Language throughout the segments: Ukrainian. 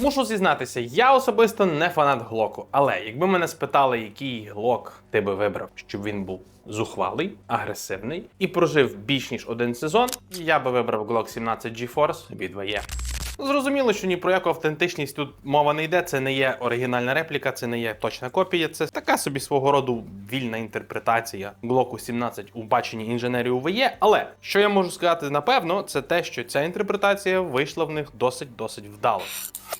Мушу зізнатися, я особисто не фанат глоку, але якби мене спитали, який глок ти би вибрав, щоб він був зухвалий, агресивний і прожив більш ніж один сезон, я би вибрав Glock 17 GeForce від VE. Зрозуміло, що ні про яку автентичність тут мова не йде. Це не є оригінальна репліка, це не є точна копія. Це така собі свого роду вільна інтерпретація Glock 17 у баченні інженерів УВЄ. Але що я можу сказати напевно, це те, що ця інтерпретація вийшла в них досить досить вдало.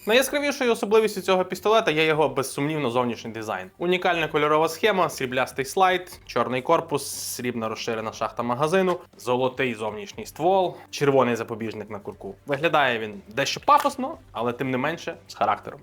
Найяскравішою особливістю цього пістолета є його безсумнівно зовнішній дизайн. Унікальна кольорова схема, сріблястий слайд, чорний корпус, срібна розширена шахта магазину, золотий зовнішній ствол, червоний запобіжник на курку. Виглядає він дещо пафосно, але тим не менше з характером.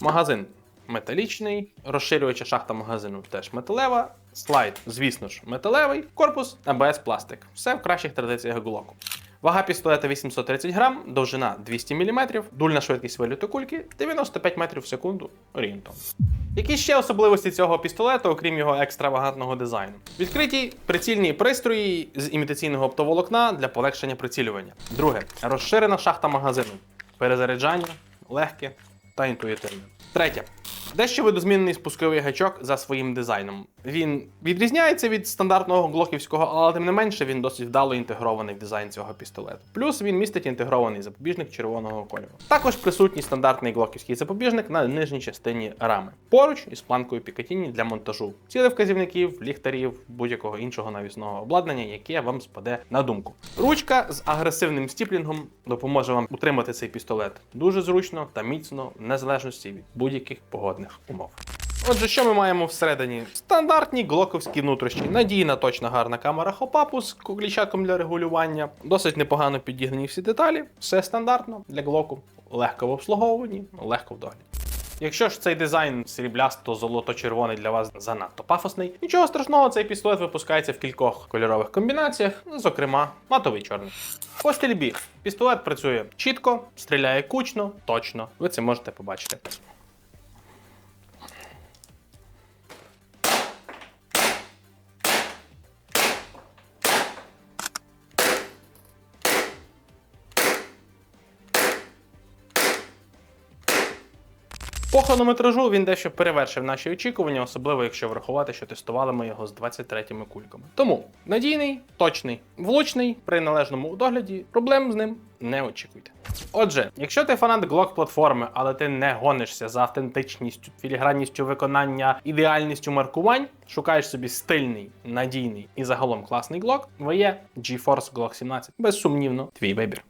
Магазин металічний, розширювача шахта магазину теж металева. Слайд, звісно ж, металевий, корпус АБС пластик. Все в кращих традиціях глоку. Вага пістолета 830 грам, довжина 200 мм, дульна швидкість виліту кульки 95 метрів в секунду орієнтом. Які ще особливості цього пістолету, окрім його екстравагантного дизайну? Відкриті прицільні пристрої з імітаційного оптоволокна для полегшення прицілювання. Друге розширена шахта магазину. Перезаряджання легке та інтуїтивне. Третє. Дещо видозмінений спусковий гачок за своїм дизайном. Він відрізняється від стандартного глоківського, але тим не менше він досить вдало інтегрований в дизайн цього пістолету. Плюс він містить інтегрований запобіжник червоного кольору. Також присутній стандартний глоківський запобіжник на нижній частині рами, поруч із планкою Пікатіні для монтажу цілевказівників, ліхтарів, будь-якого іншого навісного обладнання, яке вам спаде на думку. Ручка з агресивним стіплінгом допоможе вам утримати цей пістолет дуже зручно та міцно, в незалежності від будь-яких погодних умов. Отже, що ми маємо всередині? Стандартні глоковські внутрішні, надійна, точна, гарна камера хопапу з клічатком для регулювання, досить непогано підігнані всі деталі, все стандартно для глоку, легко в обслуговуванні, легко в догляді. Якщо ж цей дизайн сріблясто-золото-червоний для вас занадто пафосний, нічого страшного, цей пістолет випускається в кількох кольорових комбінаціях, зокрема матовий чорний. По стрільбі пістолет працює чітко, стріляє кучно, точно. Ви це можете побачити. По хронометражу він дещо перевершив наші очікування, особливо якщо врахувати, що тестували ми його з 23 кульками. Тому надійний, точний, влучний, при належному догляді, проблем з ним не очікуйте. Отже, якщо ти фанат глок платформи, але ти не гонишся за автентичністю, філігранністю виконання, ідеальністю маркувань, шукаєш собі стильний, надійний і загалом класний глок, ви є GeForce Glock 17. Безсумнівно, твій вибір.